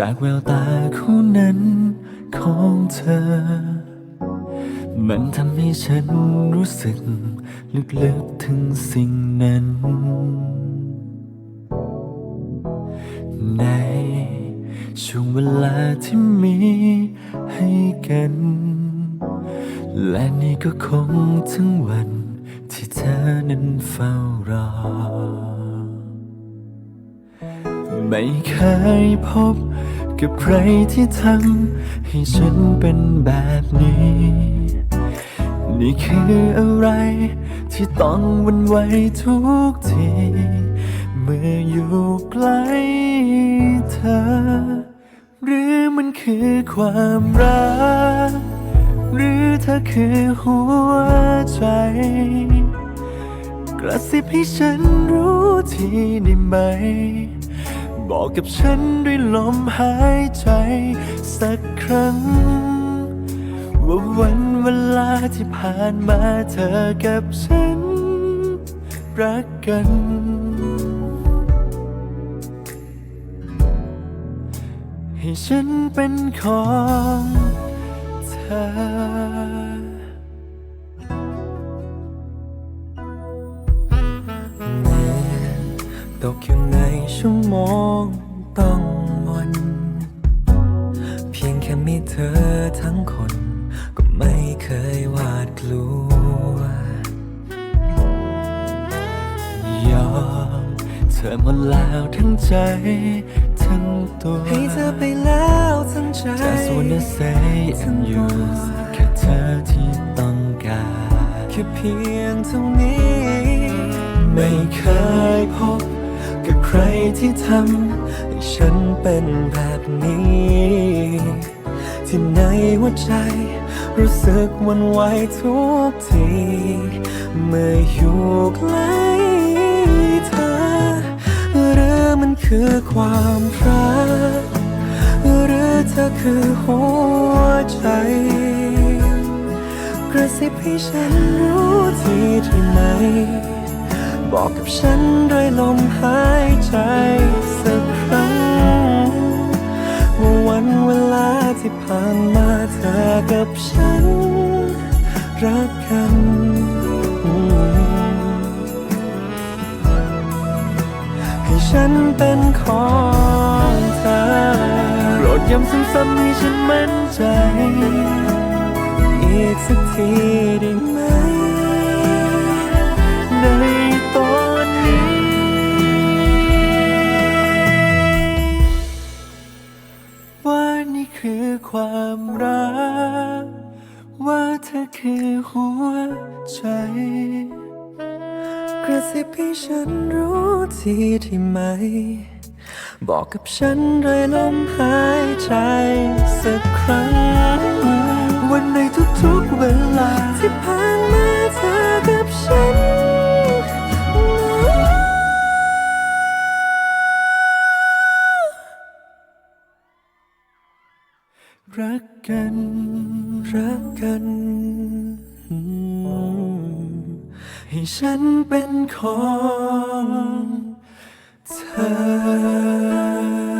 จากแววตาคู่นั้นของเธอ มันทำให้ฉันรู้สึก ลึกๆถึงสิ่งนั้น ในช่วงเวลาที่มีให้กัน และนี่ก็คงถึงวันที่เธอนั้นเฝ้ารอ ไม่เคยพบกับใครที่ทำให้ฉันเป็นแบบนี้ นี่คืออะไรที่ต้องวันไหวทุกที เมื่ออยู่ใกล้เธอ หรือมันคือความรัก หรือเธอคือหัวใจ กระซิบให้ฉันรู้ทีได้ไหม บอกกับฉันด้วยลมหายใจ สักครั้ง ว่าวันเวลาที่ผ่านมาเธอกับฉัน รักกัน ให้ฉันเป็นของเธอตกอยู่ใน ชั่วโมงต้องมน เพียงแค่มีเธอทั้งคน ก็ไม่เคยหวาดกลัวยอมเธอหมดแล้วทั้งใจ ทั้งตัวให้เธอไปแล้วทั้งใจ Just wanna say I'm yours แค่เธอที่ต้องการแค่เพียงเท่านี้ ไม่เคยพบ กับใครที่ทำให้ฉันเป็นแบบนี้ ที่ในหัวใจ รู้สึกวันไหวทุกที เมื่ออยู่ใกล้เธอ หรือมันคือความรัก หรือเธอคือหัวใจ กระซิบให้ฉันรู้ทีที่ไหน บอกกับฉันด้วยลมหายใจสักครั้งว่าวันเวลาที่ผ่านมาเธอกับฉัน รักกันให้ฉันเป็นของเธอโปรดย้ำซ้ำๆให้ฉันมั่นใจ อีกสักทีได้ไหมใน เธอคือหัวใจ กระซิบให้ฉันรู้ทีที่ไหม บอกกับฉันด้วยลมหายใจสักครั้ง วันในทุกๆเวลาที่ผ่านมา รักกัน รักกัน ให้ฉันเป็นของเธอ